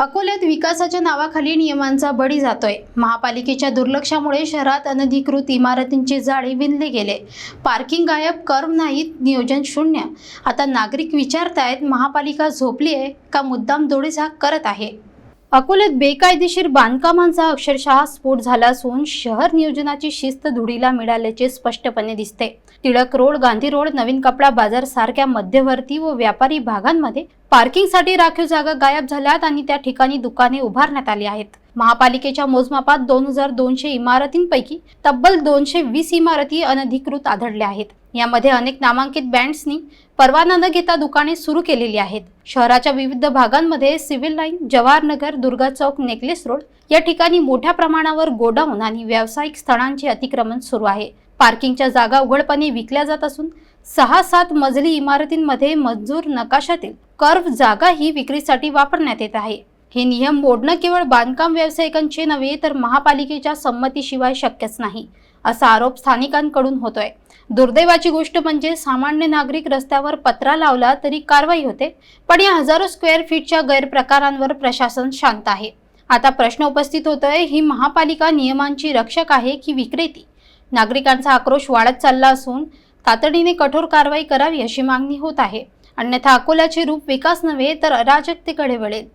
अकोल्यात विकासाच्या नावाखाली नियमांचा बळी जातोय. महापालिकेच्या दुर्लक्षामुळे शहरात अनधिकृत इमारतींचे जाळे विणले गेले. पार्किंग गायब कर्म नाहीत नियोजन शून्य. आता नागरिक विचारतायत महापालिका झोपली आहे का मुद्दाम दोडीझाक करत आहे? अकोल्यात बेकायदेशीर बांधकामांचा अक्षरशः स्फोट झाला असून शहर नियोजनाची शिस्त धुडीला मिळाल्याचे स्पष्टपणे दिसते. टिळक रोड गांधी रोड नवीन कपडा बाजार सारख्या मध्यवर्ती व व्यापारी भागांमध्ये पार्किंगसाठी राखीव जागा गायब झाल्यात आणि त्या ठिकाणी दुकाने उभारण्यात आली आहेत. महापालिकेच्या मोजमापात दोन हजार दोनशे इमारतींपैकी तब्बल दोनशे वीस इमारती अनधिकृत आढळल्या आहेत. यामध्ये अनेक नामांकित बँड्सनी परवाना न घेता दुकाने सुरू केलेली आहेत. शहराच्या विविध भागांमध्ये सिव्हिल लाईन जवाहरनगर दुर्गा चौक नेकलेस रोड या ठिकाणी मोठ्या प्रमाणावर गोडाऊन आणि व्यावसायिक स्थळांचे अतिक्रमण सुरू आहे. पार्किंगच्या जागा उघडपणे विकल्या जात असून सहा सात मजली इमारतींमध्ये मंजूर नकाशातील कर्व जागा ही विक्रीसाठी वापरण्यात येत आहे. हे नियम मोडणं केवळ बांधकाम व्यावसायिकांचे नव्हे तर महापालिकेच्या संमतीशिवाय शक्यच नाही असा आरोप स्थानिकांकडून होतोय. दुर्दैवाची गोष्ट म्हणजे सामान्य नागरिक रस्त्यावर पत्रा लावला तरी कारवाई होते पण या हजारो स्क्वेअर फीटच्या गैरप्रकारांवर प्रशासन शांत आहे. आता प्रश्न उपस्थित होतोय ही महापालिका नियमांची रक्षक आहे की विक्रेती? नागरिकांचा आक्रोश वाढत चालला असून तातडीने कठोर कारवाई करावी अशी मागणी होत आहे. अन्यथा अकोल्याचे रूप विकास नव्हे तर अराजकतेकडे वळेल.